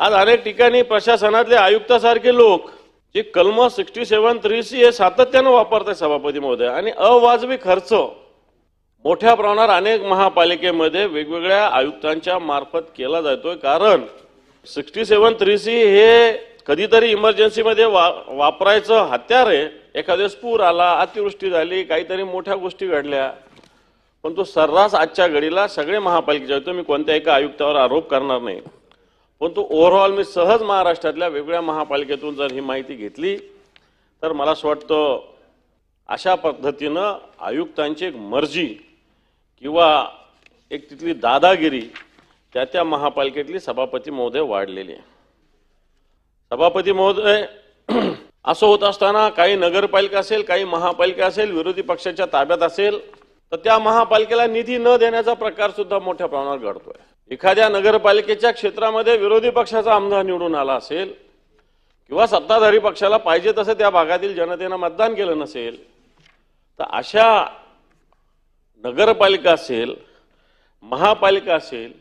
आज अनेक ठिकाणी प्रशासनातले आयुक्तासारखे लोक जे कलम सिक्स्टी सेवन थ्री सी हे सातत्यानं वापरतात सभापती महोदय. आणि अवाजवी खर्च मोठ्या प्रमाणावर अनेक महापालिकेमध्ये वेगवेगळ्या आयुक्तांच्या मार्फत केला जातोय. कारण सिक्स्टी सेवन थ्री सी हे कधीतरी इमर्जन्सीमध्ये वा वापरायचं हत्यार आहे. एखाद्या पूर आला अतिवृष्टी झाली काहीतरी मोठ्या गोष्टी घडल्या. पण तो सर्रास आजच्या घडीला सगळे महापालिकेचे आहेत. मी कोणत्या एका आयुक्तावर आरोप करणार नाही. परंतु ओव्हरऑल मी सहज महाराष्ट्रातल्या वेगवेगळ्या महापालिकेतून जर ही माहिती घेतली तर मला असं वाटतं अशा पद्धतीनं आयुक्तांची एक मर्जी किंवा एक तिथली दादागिरी त्या त्या महापालिकेतली सभापती महोदय वाढलेली आहे. सभापती महोदय असं होत असताना काही नगरपालिका असेल काही महापालिका असेल विरोधी पक्षाच्या ताब्यात असेल तर त्या महापालिकेला निधी न देण्याचा प्रकार सुद्धा मोठ्या प्रमाणावर घडतोय. एखाद्या नगरपालिकेच्या क्षेत्रामध्ये विरोधी पक्षाचा आमदार निवडून आला असेल किंवा सत्ताधारी पक्षाला पाहिजे तसं त्या भागातील जनतेनं मतदान केलं नसेल तर अशा नगरपालिका असेल महापालिका असेल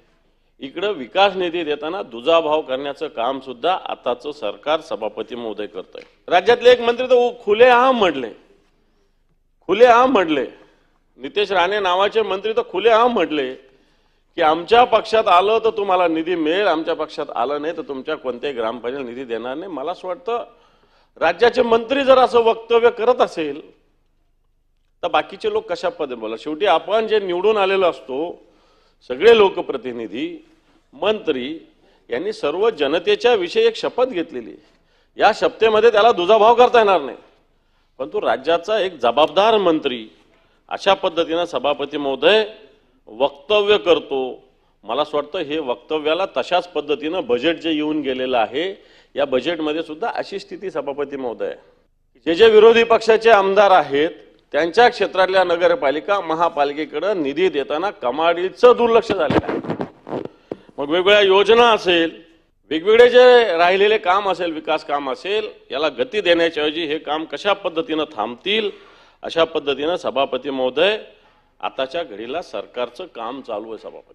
इकडं विकास निधी देताना दुजाभाव करण्याचं काम सुद्धा आताचं सरकार सभापती महोदय करत आहे राज्यातले एक मंत्री तर खुले आम म्हटले. खुले आम म्हटले. नितेश राणे नावाचे मंत्री तर खुले आम म्हटले. की आमच्या पक्षात आलं तर तुम्हाला निधी मिळेल आमच्या पक्षात आलं नाही तर तुमच्या कोणत्याही ग्रामपंचायत निधी देणार नाही. मला असं वाटतं राज्याचे मंत्री जर असं वक्तव्य करत असेल तर बाकीचे लोक कशा पद्धतीने बोला शेवटी आपण जे निवडून आलेलो असतो सगळे लोकप्रतिनिधी मंत्री यांनी सर्व जनतेच्या विषयी एक शपथ घेतलेली या शपथेमध्ये त्याला दुजाभाव करता येणार नाही. परंतु राज्याचा एक जबाबदार मंत्री अशा पद्धतीनं सभापती महोदय वक्तव्य करतो मला असं वाटतं हे वक्तव्याला तशाच पद्धतीनं बजेट जे येऊन गेलेलं आहे या बजेटमध्ये सुद्धा अशी स्थिती सभापती महोदय आहे. जे जे विरोधी पक्षाचे आमदार आहेत त्यांच्या क्षेत्रातल्या नगरपालिका महापालिकेकडं निधी देताना कमाडीचं दुर्लक्ष झालेलं आहे मग वेगवेगळ्या योजना असेल वेगवेगळे जे राहिलेले काम असेल विकास काम असेल याला गती देण्याच्याऐवजी हे काम कशा पद्धतीनं थांबतील अशा पद्धतीनं सभापती महोदय आताच्या घडीला सरकारचं काम चालू आहे सभापती.